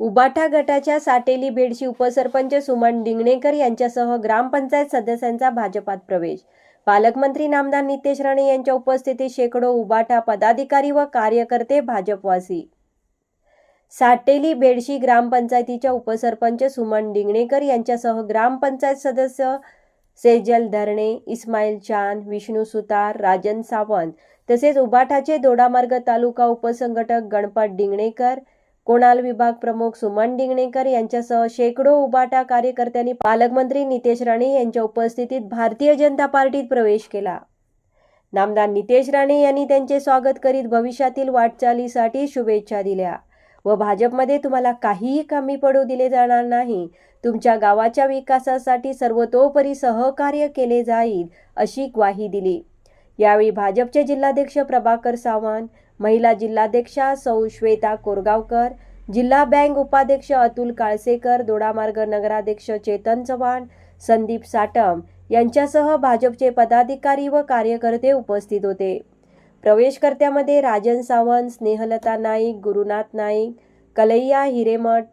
उबाठा गटाच्या साटेली बेडशी उपसरपंच सुमन डिंगणेकर यांच्यासह ग्रामपंचायत सदस्यांचा भाजपात प्रवेश. पालकमंत्री नामदार नितेश राणे यांच्या उपस्थितीत शेकडो उबाठा पदाधिकारी व कार्यकर्ते भाजपवासी. साटेली बेडशी ग्रामपंचायतीच्या उपसरपंच सुमन डिंगणेकर यांच्यासह ग्रामपंचायत सदस्य सेजल धरणे इस्माईल चांद विष्णू सुतार राजन सावंत तसेच उबाठाचे दोडामार्ग तालुका उपसंघटक गणपत डिंगणेकर कोणाल विभाग प्रमुख सुमन डिंगणेकर यांच्यासह शेकडो उबाटा कार्यकर्त्यांनी पालकमंत्री नितेश राणे यांच्या उपस्थितीत भारतीय जनता पार्टीत प्रवेश केला. नामदार नितेश राणे यांनी त्यांचे स्वागत करीत भविष्यातील वाटचालीसाठी शुभेच्छा दिल्या व भाजपमध्ये तुम्हाला काहीही कमी पडू दिले जाणार नाही. तुमच्या गावाच्या विकासासाठी सर्वतोपरी सहकार्य केले जाईल अशी ग्वाही दिली. यावेळी भाजपचे जिल्हाध्यक्ष प्रभाकर सावंत महिला जिल्हाध्यक्षा सौ श्वेता कोरगावकर जिल्हा बँक उपाध्यक्ष अतुल काळसेकर दोडामार्ग नगराध्यक्ष चेतन चव्हाण संदीप साटम यांच्यासह भाजपचे पदाधिकारी व कार्यकर्ते उपस्थित होते. प्रवेशकर्त्यामध्ये राजन सावंत स्नेहलता नाईक गुरुनाथ नाईक कलैया हिरेमठ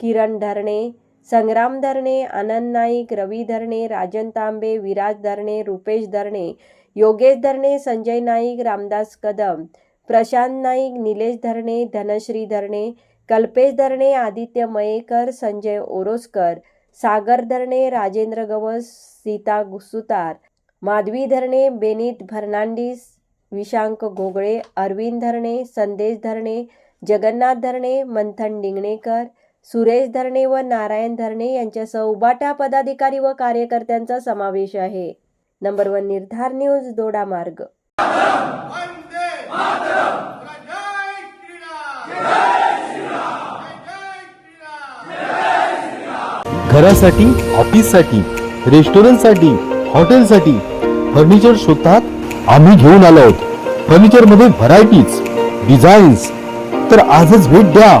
किरण धरणे संग्राम धरणे आनंद नाईक रवी धरणे राजन तांबे विराज धरणे रुपेश धरणे योगेश धरणे संजय नाईक रामदास कदम प्रशांत नाईक निलेश धरणे धनश्री धरणे कल्पेश धरणे आदित्य मयेकर संजय ओरोसकर सागर धरणे राजेंद्र गवस सीता सुतार माधवी धरणे बेनित फर्नांडिस विशांक घोगळे अरविंद धरणे संदेश धरणे जगन्नाथ धरणे मंथन डिंगणेकर सुरेश धरणे व नारायण धरणे यांच्यासह उबाटा पदाधिकारी व कार्यकर्त्यांचा समावेश आहे. नंबर वन निर्धार न्यूज दोडा मार्ग. वंदे मातरम. जय श्रीराम जय श्रीराम जय श्रीराम घरासाठी ऑफिससाठी रेस्टॉरंटसाठी हॉटेलसाठी फर्निचर शोधतात आम्ही घेऊन आलो आहोत. फर्निचरमध्ये व्हरायटीज डिझाईन्स तर आजच भेट द्या.